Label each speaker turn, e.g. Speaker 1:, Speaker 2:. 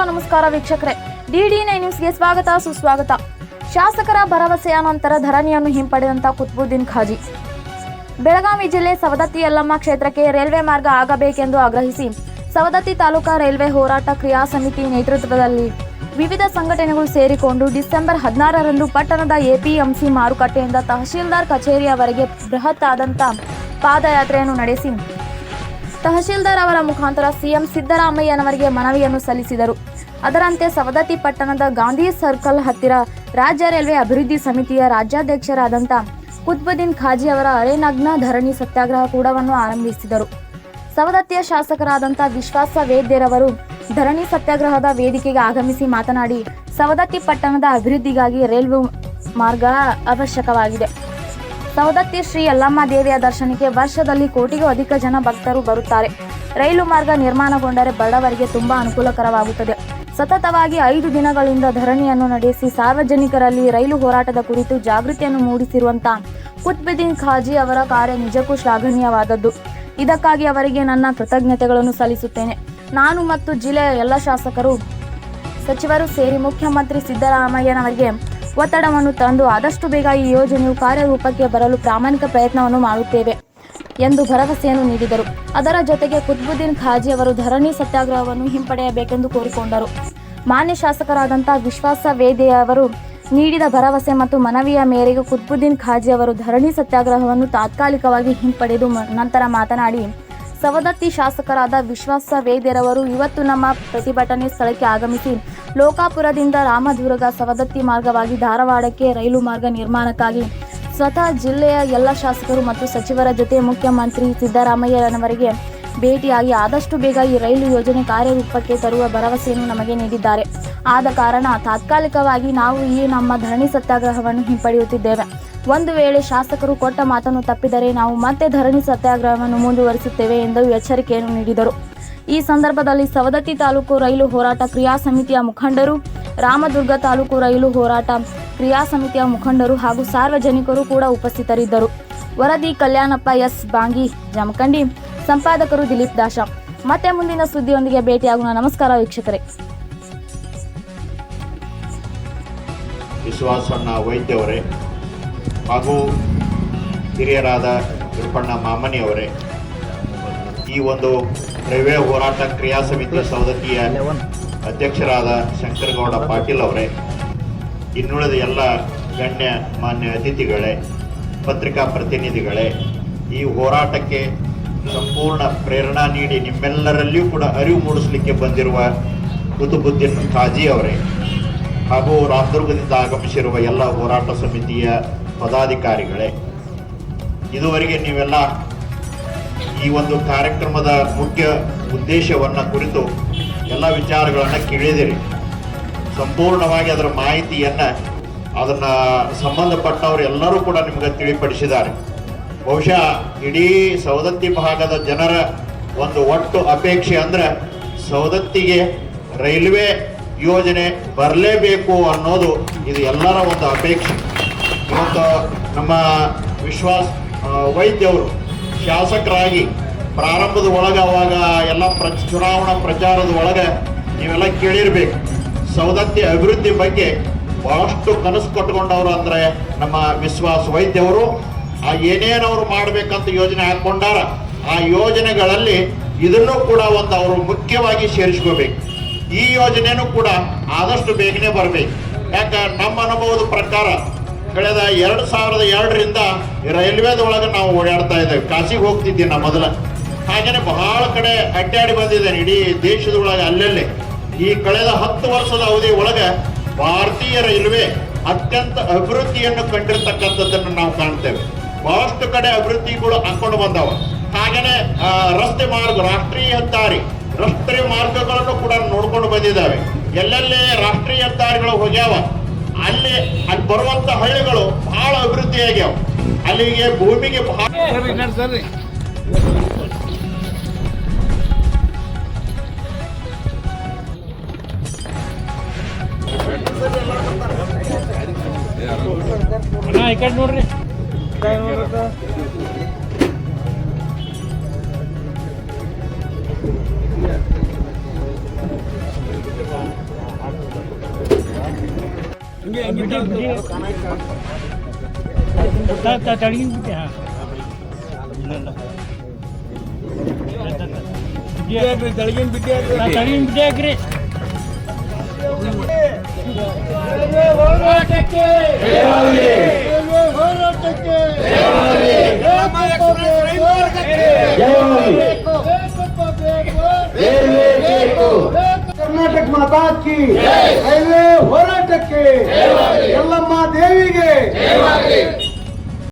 Speaker 1: Hello ನಮಸ್ಕಾರ ವೀಕ್ಷಕರೇ. DD nine ನ್ಯೂಸ್ಗೆ ಸ್ವಾಗತ, ಸುಸ್ವಾಗತ. ಶಾಸಕರ ಭರವಸೆಯ ನಂತರ ಧರಣಿಯನ್ನು ಹಿಂಪಡೆದಂತ ಕುತ್ಬುದ್ದೀನ್ ಖಾಜಿ. ಬೆಳಗಾವಿ ಜಿಲ್ಲೆ ಸವದತ್ತಿ ಯಲ್ಲಮ್ಮ ಕ್ಷೇತ್ರಕ್ಕೆ ರೈಲ್ವೆ ಮಾರ್ಗ ಆಗಬೇಕೆಂದು ಆಗ್ರಹಿಸಿ ಸವದತ್ತಿ ತಾಲೂಕಾ ರೈಲ್ವೆ ಹೋರಾಟ ಕ್ರಿಯಾ ಸಮಿತಿ ನೇತೃತ್ವದಲ್ಲಿ ವಿವಿಧ ಸಂಘಟನೆಗಳು ಸೇರಿಕೊಂಡು ಡಿಸೆಂಬರ್ ಹದಿನಾರರಂದು ಪಟ್ಟಣದ ಎಪಿಎಂಸಿ ಮಾರುಕಟ್ಟೆಯಿಂದ ತಹಶೀಲ್ದಾರ್ ಕಚೇರಿಯವರೆಗೆ ಬೃಹತ್ ಆದಂಥ ಪಾದಯಾತ್ರೆಯನ್ನು ನಡೆಸಿ ತಹಶೀಲ್ದಾರ್ ಅವರ ಮುಖಾಂತರ ಸಿಎಂ ಸಿದ್ದರಾಮಯ್ಯನವರಿಗೆ ಮನವಿಯನ್ನು ಸಲ್ಲಿಸಿದರು. ಅದರಂತೆ ಸವದತ್ತಿ ಪಟ್ಟಣದ ಗಾಂಧಿ ಸರ್ಕಲ್ ಹತ್ತಿರ ರಾಜ್ಯ ರೈಲ್ವೆ ಅಭಿವೃದ್ಧಿ ಸಮಿತಿಯ ರಾಜ್ಯಾಧ್ಯಕ್ಷರಾದಂಥ ಕುತ್ಬುದ್ದೀನ್ ಖಾಜಿ ಅವರ ಅರೆನಗ್ನ ಧರಣಿ ಸತ್ಯಾಗ್ರಹ ಕೂಡವನ್ನು ಆರಂಭಿಸಿದರು. ಸವದತ್ತಿಯ ಶಾಸಕರಾದಂಥ ವಿಶ್ವಾಸ ವೇದ್ಯರವರು ಧರಣಿ ಸತ್ಯಾಗ್ರಹದ ವೇದಿಕೆಗೆ ಆಗಮಿಸಿ ಮಾತನಾಡಿ, ಸವದತ್ತಿ ಪಟ್ಟಣದ ಅಭಿವೃದ್ಧಿಗಾಗಿ ರೈಲ್ವೆ ಮಾರ್ಗ ಅವಶ್ಯಕವಾಗಿದೆ. ಸವದತ್ತಿ ಶ್ರೀ ಯಲ್ಲಮ್ಮ ದೇವಿಯ ದರ್ಶನಕ್ಕೆ ವರ್ಷದಲ್ಲಿ ಕೋಟಿಗೂ ಅಧಿಕ ಜನ ಭಕ್ತರು ಬರುತ್ತಾರೆ. ರೈಲು ಮಾರ್ಗ ನಿರ್ಮಾಣಗೊಂಡರೆ ಬಡವರಿಗೆ ತುಂಬಾ ಅನುಕೂಲಕರವಾಗುತ್ತದೆ. ಸತತವಾಗಿ ಐದು ದಿನಗಳಿಂದ ಧರಣಿಯನ್ನು ನಡೆಸಿ ಸಾರ್ವಜನಿಕರಲ್ಲಿ ರೈಲು ಹೋರಾಟದ ಕುರಿತು ಜಾಗೃತಿಯನ್ನು ಮೂಡಿಸಿರುವಂತ ಕುತ್ಬುದ್ದೀನ್ ಖಾಜಿ ಅವರ ಕಾರ್ಯ ನಿಜಕ್ಕೂ ಶ್ಲಾಘನೀಯವಾದದ್ದು. ಇದಕ್ಕಾಗಿ ಅವರಿಗೆ ನನ್ನ ಕೃತಜ್ಞತೆಗಳನ್ನು ಸಲ್ಲಿಸುತ್ತೇನೆ. ನಾನು ಮತ್ತು ಜಿಲ್ಲೆಯ ಎಲ್ಲ ಶಾಸಕರು, ಸಚಿವರು ಸೇರಿ ಮುಖ್ಯಮಂತ್ರಿ ಸಿದ್ದರಾಮಯ್ಯನವರಿಗೆ ಒತ್ತಡವನ್ನು ತಂದು ಆದಷ್ಟು ಬೇಗ ಈ ಯೋಜನೆಯು ಕಾರ್ಯರೂಪಕ್ಕೆ ಬರಲು ಪ್ರಾಮಾಣಿಕ ಪ್ರಯತ್ನವನ್ನು ಮಾಡುತ್ತೇವೆ ಎಂದು ಭರವಸೆಯನ್ನು ನೀಡಿದರು. ಅದರ ಜೊತೆಗೆ ಕುತ್ಬುದ್ದೀನ್ ಖಾಜಿ ಅವರು ಧರಣಿ ಸತ್ಯಾಗ್ರಹವನ್ನು ಹಿಂಪಡೆಯಬೇಕೆಂದು ಕೋರಿಕೊಂಡರು. ಮಾನ್ಯ ಶಾಸಕರಾದಂಥ ವಿಶ್ವಾಸ ವೇದೆಯವರು ನೀಡಿದ ಭರವಸೆ ಮತ್ತು ಮನವಿಯ ಮೇರೆಗೆ ಕುತ್ಬುದ್ದೀನ್ ಖಾಜಿ ಅವರು ಧರಣಿ ಸತ್ಯಾಗ್ರಹವನ್ನು ತಾತ್ಕಾಲಿಕವಾಗಿ ಹಿಂಪಡೆದು ನಂತರ ಮಾತನಾಡಿ, ಸವದತ್ತಿ ಶಾಸಕರಾದ ವಿಶ್ವಾಸ ವೇದ್ಯರವರು ಇವತ್ತು ನಮ್ಮ ಪ್ರತಿಭಟನೆ ಸ್ಥಳಕ್ಕೆ ಆಗಮಿಸಿ ಲೋಕಾಪುರದಿಂದ ರಾಮದುರ್ಗ ಸವದತ್ತಿ ಮಾರ್ಗವಾಗಿ ಧಾರವಾಡಕ್ಕೆ ರೈಲು ಮಾರ್ಗ ನಿರ್ಮಾಣಕ್ಕಾಗಿ ಸ್ವತಃ ಜಿಲ್ಲೆಯ ಎಲ್ಲ ಶಾಸಕರು ಮತ್ತು ಸಚಿವರ ಜೊತೆ ಮುಖ್ಯಮಂತ್ರಿ ಸಿದ್ದರಾಮಯ್ಯನವರಿಗೆ ಭೇಟಿಯಾಗಿ ಆದಷ್ಟು ಬೇಗ ಈ ರೈಲು ಯೋಜನೆ ಕಾರ್ಯರೂಪಕ್ಕೆ ತರುವ ಭರವಸೆಯನ್ನು ನಮಗೆ ನೀಡಿದ್ದಾರೆ. ಆದ ಕಾರಣ ತಾತ್ಕಾಲಿಕವಾಗಿ ನಾವು ಈ ನಮ್ಮ ಧರಣಿ ಸತ್ಯಾಗ್ರಹವನ್ನು ಹಿಂಪಡೆಯುತ್ತಿದ್ದೇವೆ. ಒಂದು ವೇಳೆ ಶಾಸಕರು ಕೊಟ್ಟ ಮಾತನ್ನು ತಪ್ಪಿದರೆ ನಾವು ಮತ್ತೆ ಧರಣಿ ಸತ್ಯಾಗ್ರಹವನ್ನು ಮುಂದುವರಿಸುತ್ತೇವೆ ಎಂದು ಎಚ್ಚರಿಕೆಯನ್ನು ನೀಡಿದರು. ಈ ಸಂದರ್ಭದಲ್ಲಿ ಸವದತ್ತಿ ತಾಲೂಕು ರೈಲು ಹೋರಾಟ ಕ್ರಿಯಾ ಸಮಿತಿಯ ಮುಖಂಡರು, ರಾಮದುರ್ಗ ತಾಲೂಕು ರೈಲು ಹೋರಾಟ ಕ್ರಿಯಾ ಸಮಿತಿಯ ಮುಖಂಡರು ಹಾಗೂ ಸಾರ್ವಜನಿಕರು ಕೂಡ ಉಪಸ್ಥಿತರಿದ್ದರು. ವರದಿ ಕಲ್ಯಾಣಪ್ಪ ಎಸ್. ಬಾಂಗಿ, ಜಮಖಂಡಿ. ಸಂಪಾದಕರು ದಿಲೀಪ್ ದಾಶ. ಮತ್ತೆ ಮುಂದಿನ ಸುದ್ದಿಯೊಂದಿಗೆ ಭೇಟಿಯಾಗೋಣ. ನಮಸ್ಕಾರ ವೀಕ್ಷಕರೇ.
Speaker 2: ವಿಶ್ವಾಸಣ್ಣ ವೈದ್ಯವರೇ ಹಾಗೂ ಹಿರಿಯರಾದ ತಿರುಪಣ್ಣ ಮಾಮನಿ ಅವರೇ ಈ ಒಂದು ರೈಲ್ವೆ ಹೋರಾಟ ಕ್ರಿಯಾ ಸಮಿತಿ ಸವದತ್ತಿಯ ಅಧ್ಯಕ್ಷರಾದ ಶಂಕರಗೌಡ ಪಾಟೀಲ್ ಅವರೇ, ಇನ್ನುಳಿದ ಎಲ್ಲ ಗಣ್ಯ ಮಾನ್ಯ ಅತಿಥಿಗಳೇ, ಪತ್ರಿಕಾ ಪ್ರತಿನಿಧಿಗಳೇ, ಈ ಹೋರಾಟಕ್ಕೆ ಸಂಪೂರ್ಣ ಪ್ರೇರಣಾ ನೀಡಿ ನಿಮ್ಮೆಲ್ಲರಲ್ಲಿಯೂ ಕೂಡ ಅರಿವು ಮೂಡಿಸಲಿಕ್ಕೆ ಬಂದಿರುವ ಕುತುಬುದ್ದೀನ್ ಖಾಜಿ ಅವರೇ, ಹಾಗೂ ರಾಮದುರ್ಗದಿಂದ ಆಗಮಿಸಿರುವ ಎಲ್ಲ ಹೋರಾಟ ಸಮಿತಿಯ ಪದಾಧಿಕಾರಿಗಳೇ, ಇದುವರೆಗೆ ನೀವೆಲ್ಲ ಈ ಒಂದು ಕಾರ್ಯಕ್ರಮದ ಮುಖ್ಯ ಉದ್ದೇಶವನ್ನು ಕುರಿತು ಎಲ್ಲ ವಿಚಾರಗಳನ್ನು ಕೇಳಿದಿರಿ. ಸಂಪೂರ್ಣವಾಗಿ ಅದರ ಮಾಹಿತಿಯನ್ನು ಅದನ್ನು ಸಂಬಂಧಪಟ್ಟವರು ಎಲ್ಲರೂ ಕೂಡ ನಿಮಗೆ ತಿಳಿಪಡಿಸಿದ್ದಾರೆ. ಬಹುಶಃ ಇಡೀ ಸವದತ್ತಿ ಭಾಗದ ಜನರ ಒಂದು ಒಟ್ಟು ಅಪೇಕ್ಷೆ ಅಂದ್ರೆ ಸವದತ್ತಿಗೆ ರೈಲ್ವೆ ಯೋಜನೆ ಬರಲೇಬೇಕು ಅನ್ನೋದು ಇದು ಎಲ್ಲರ ಒಂದು ಅಪೇಕ್ಷೆ. ಇವತ್ತು ನಮ್ಮ ವಿಶ್ವಾಸ್ ವೈದ್ಯವರು ಶಾಸಕರಾಗಿ ಪ್ರಾರಂಭದ ಒಳಗೆ ಅವಾಗ ಎಲ್ಲ ಪ್ರ ಚುನಾವಣಾ ಪ್ರಚಾರದ ಒಳಗೆ ನೀವೆಲ್ಲ ಕೇಳಿರ್ಬೇಕು. ಸವದತ್ತಿ ಅಭಿವೃದ್ಧಿ ಬಗ್ಗೆ ಬಹಳಷ್ಟು ಕನಸು ಕಟ್ಕೊಂಡವರು ಅಂದ್ರೆ ನಮ್ಮ ವಿಶ್ವಾಸ ವೈದ್ಯವರು. ಆ ಏನೇನವರು ಮಾಡ್ಬೇಕಂತ ಯೋಜನೆ ಹಾಕ್ಕೊಂಡಾರ, ಆ ಯೋಜನೆಗಳಲ್ಲಿ ಇದನ್ನು ಕೂಡ ಒಂದು ಅವರು ಮುಖ್ಯವಾಗಿ ಸೇರಿಸ್ಕೋಬೇಕು. ಈ ಯೋಜನೆನೂ ಕೂಡ ಆದಷ್ಟು ಬೇಗನೆ ಬರಬೇಕು. ಯಾಕ, ನಮ್ಮ ಅನುಭವದ ಪ್ರಕಾರ ಕಳೆದ ಎರಡು ಸಾವಿರದ ಎರಡರಿಂದ ರೈಲ್ವೇದೊಳಗೆ ನಾವು ಓಡಾಡ್ತಾ ಇದ್ದೇವೆ. ಕಾಶಿಗೆ ಹೋಗ್ತಿದ್ದೆ ನಾ ಮೊದಲ. ಹಾಗೇನೆ ಬಹಳ ಕಡೆ ಅಡ್ಡಾಡಿ ಬಂದಿದ್ದೇನೆ. ಇಡೀ ದೇಶದೊಳಗೆ ಅಲ್ಲಲ್ಲಿ. ಈ ಕಳೆದ ಹತ್ತು ವರ್ಷದ ಅವಧಿ ಒಳಗೆ ಭಾರತೀಯ ರೈಲ್ವೆ ಅತ್ಯಂತ ಅಭಿವೃದ್ಧಿಯನ್ನು ಕಂಡಿರ್ತಕ್ಕಂಥದ್ದನ್ನು ನಾವು ಕಾಣ್ತೇವೆ. ಬಹಳಷ್ಟು ಕಡೆ ಅಭಿವೃದ್ಧಿಗಳು ಹಾಕೊಂಡು ಬಂದವ. ಹಾಗೇನೆ ರಸ್ತೆ ಮಾರ್ಗ, ರಾಷ್ಟ್ರೀಯ ಹೆದ್ದಾರಿ, ರಸ್ತೆ ಮಾರ್ಗಗಳನ್ನು ಕೂಡ ನೋಡ್ಕೊಂಡು ಬಂದಿದ್ದಾವೆ. ಎಲ್ಲೆಲ್ಲೇ ರಾಷ್ಟ್ರೀಯ ಹೆದ್ದಾರಿಗಳು ಹೋಗ್ಯಾವ ಅಲ್ಲಿ ಅಲ್ಲಿ ಬರುವಂತ ಹಳ್ಳಿಗಳು ಬಹಳ ಅಭಿವೃದ್ಧಿ ಆಗ್ಯಾವ ಅಲ್ಲಿಗೆ ಭೂಮಿಗೆ ಬಹಳ
Speaker 3: ನೋಡ್ರಿ. ತಳಗಿನ ಬಿಟ್ಟೆ ತಳಗಿನ ಬಿಟ್ಟೆ ಹಾಕ್ರಿ ಹೋರಾಟಕ್ಕೆ ಹೋರಾಟಕ್ಕೆ
Speaker 4: ಕರ್ನಾಟಕ ಮಾತಾ ಕಿ ರೈಲ್ವೆ ಹೋರಾಟಕ್ಕೆ ಎಲ್ಲಮ್ಮ ದೇವಿಗೆ.